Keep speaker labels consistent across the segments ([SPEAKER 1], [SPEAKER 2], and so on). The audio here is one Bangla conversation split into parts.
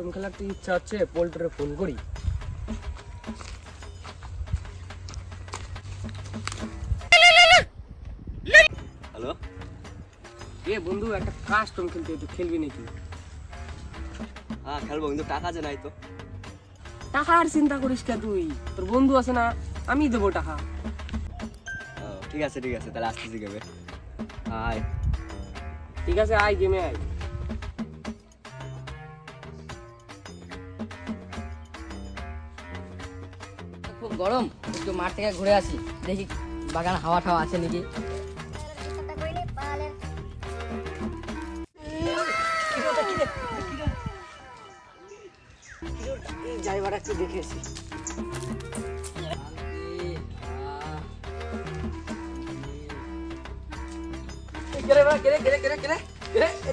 [SPEAKER 1] গেম খেলার তো ইচ্ছা হচ্ছে পোল্ট্রে ফোন করি
[SPEAKER 2] হ্যালো
[SPEAKER 1] এ বন্ধু একটা কাস্টম খেলতে একটু খেলবি নাকি
[SPEAKER 2] হ্যাঁ খেলব কিন্তু টাকা যে নাই তো
[SPEAKER 1] টাকার চিন্তা করিস কে তুই তোর বন্ধু আছে না আমি দেবো টাকা
[SPEAKER 2] ও, ঠিক আছে ঠিক আছে তাহলে আসতেছি গেমে হাই
[SPEAKER 1] ঠিক আছে আয় গেমে আয়
[SPEAKER 3] গরম একটু মাঠ থেকে ঘুরে আসি। দেখি বাগান হাওয়া টাওয়া আছে নাকি।
[SPEAKER 1] যাইবার একটু দেখেছি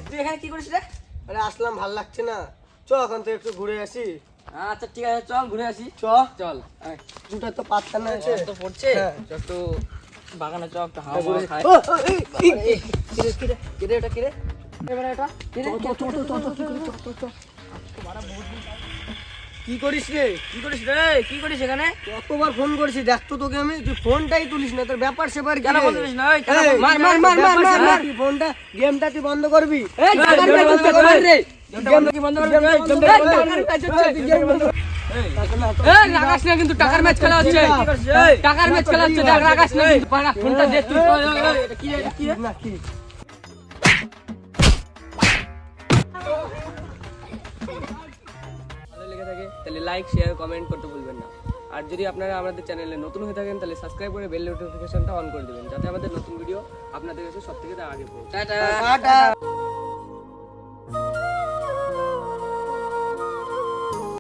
[SPEAKER 3] তুই এখানে কি করিস রে?
[SPEAKER 1] আরে আসলাম ভালো লাগছে না। চ এখন তো একটু ঘুরে আসি।
[SPEAKER 3] আচ্ছা ঠিক আছে চল ঘুরে আসি।
[SPEAKER 1] চ।
[SPEAKER 3] চল।
[SPEAKER 1] দুটা তো পাত্তা না। আছে
[SPEAKER 3] তো পড়ছে।
[SPEAKER 1] হ্যাঁ।
[SPEAKER 3] চল তো বাগানে চল একটু হাওয়া হাওয়া খাই কিরে কিরে কিরে এটা কিরে? এবারে এটা? কিরে
[SPEAKER 1] চল চল চল চল চল চল চল চল। কি করিস রে?
[SPEAKER 3] কি করিস রে? কি করিস এখানে?
[SPEAKER 1] কতবার ফোন করেছি দেখ তো তোকে আমি তুই ফোনটাই তুলিস না তোর ব্যাপার সেবার কি?
[SPEAKER 3] কেন? ফোন না? মার, মার, মার, মার, মার, মার।
[SPEAKER 1] কি? ফোনটা গেমটা তুই বন্ধ করবি।
[SPEAKER 3] এই
[SPEAKER 1] গেমটা
[SPEAKER 3] মার রে। কি বন্ধ করবি এই,
[SPEAKER 1] বন্ধ তুই। না,
[SPEAKER 3] এই রাগাস না কিন্তু টাকার ম্যাচ খেলা হচ্ছে। টাকার ম্যাচ খেলা হচ্ছে দেখ রাগাস না কিন্তু পাড়া ফোনটা দে তুই। ওই, ওই, ওই, এটা কি কি
[SPEAKER 1] কি? তাহলে লাইক শেয়ার কমেন্ট করতে ভুলবেন না। আর যদি আপনারা আমাদের চ্যানেলে নতুন হয়ে থাকেন তাহলে সাবস্ক্রাইব করে বেল নোটিফিকেশনটা অন করে দেবেন যাতে আমাদের নতুন ভিডিও আপনাদের কাছে সব থেকে আগে পৌঁছে।